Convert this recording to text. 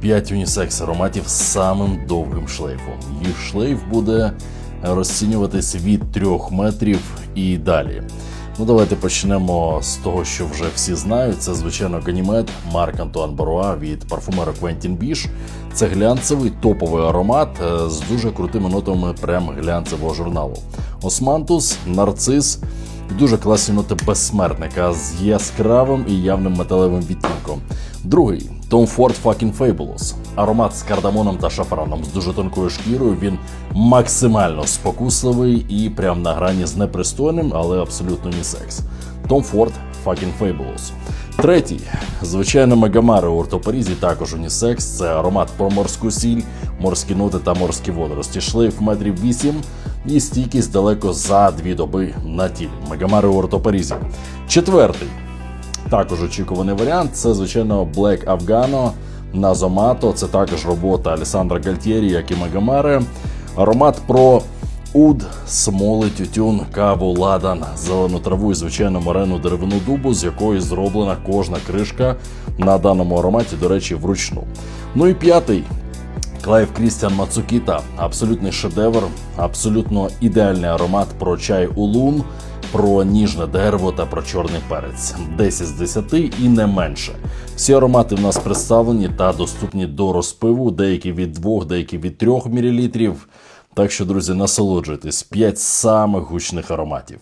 5 унісекс ароматів з самим довгим шлейфом. Їх шлейф буде розцінюватись від 3 метрів і далі. Ну, давайте почнемо з того, що вже всі знають. Це, звичайно, Ганімед Марк Антуан Баруа від парфумера Квентін Біш. Це глянцевий топовий аромат е, з дуже крутими нотами прям глянцевого журналу. Османтус, нарцис, дуже класні ноти безсмертника з яскравим і явним металевим відтінком. Другий Tom Ford Fucking Fabulous. Аромат з кардамоном та шафраном з дуже тонкою шкірою. Він максимально спокусливий і прям на грані з непристойним, але абсолютно не секс. Tom Ford Fucking Fabulous. Третій, звичайно, Мегамари у ортопорізі також унісекс. Це аромат про морську сіль, морські ноти та морські водорості. Шлейф метрів 8 і стійкість далеко за дві доби на тілі. Мегамари у ортопорізі. Четвертий. Також очікуваний варіант це, звичайно, Black Afgano на Зомато. Це також робота Алісандра Гальтєрі, як і Мегамари. Аромат про уд, смоли, тютюн, каву, ладан, зелену траву і, звичайно, морену деревину дубу, з якої зроблена кожна кришка на даному ароматі, до речі, вручну. Ну і п'ятий. Клайв Крістіан Мацукіта абсолютний шедевр, абсолютно ідеальний аромат про чай улун, про ніжне дерево та про чорний перець. 10 з 10 і не менше. Всі аромати в нас представлені та доступні до розпиву, деякі від 2, деякі від 3 мл. Так що, друзі, насолоджуйтесь 5 самих гучних ароматів.